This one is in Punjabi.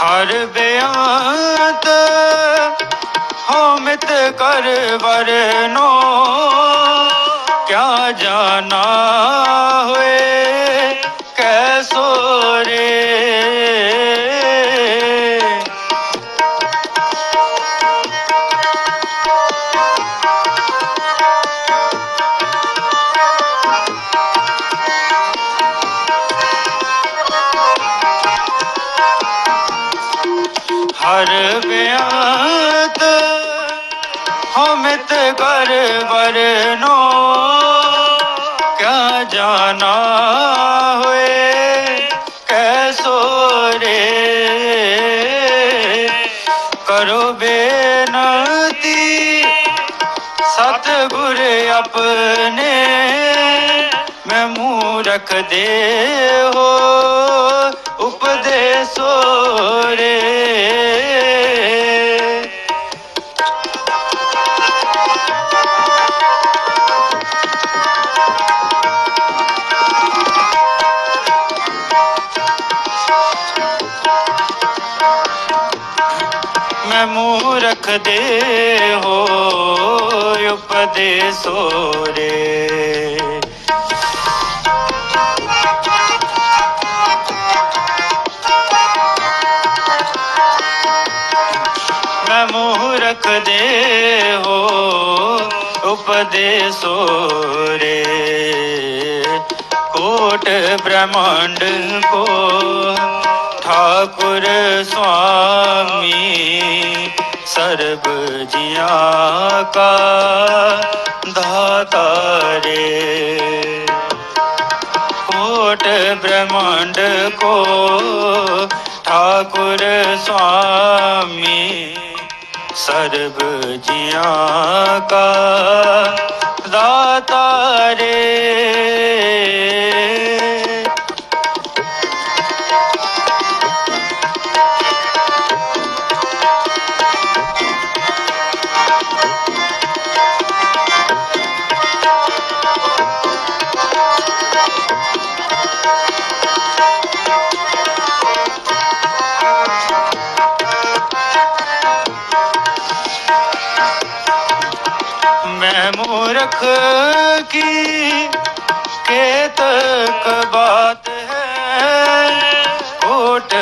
ਹਰ ਬਿਆੰਤ ਹਉਮਿਤ ਕਰ ਵਰਨੋ ਹਰ ਬਿਆੰਤ ਹਮਿਤ ਕਰ ਵਰਨੋ। ਕਿਆ ਜਾਣਾ ਹੋਏ, ਕੈਸੋ ਰੇ। ਕਰੋ ਬੇਨਤੀ, ਸਤਿਗੁਰ ਆਪਣੇ, ਮੈਂ ਮੂੰਹ ਰੱਖ ਦੇ ਹੋ, ਉਪਦੇਸੋ ਰੇ। ਮੂਰਖ ਦੇ ਹੋ ਉਪਦੇਸੋ ਰੇ ਮੈਂ ਮੂਰਖ ਦੇ ਹੋ ਉਪਦੇਸੋ ਰੇ ਕੋਟ ਬ੍ਰਹਮੰਡ ਕੋ ਠਾਕੁਰ ਸਵਾ ਸਰਬ ਜੀਆਂ ਕਾ ਦਾਤਾ ਰੇ। ਕੋਟ ਬ੍ਰਹਮੰਡ ਕੋ ਠਾਕੁਰ ਸੁਆਮੀ, ਸਰਬ ਜੀਆਂ ਕਾ ਦਾਤਾ ਰੇ। ਮੈਂ ਮੂਰਖ ਕੀ ਕੇਤ ਕਬਾਤ ਹੈ ਕੋਟ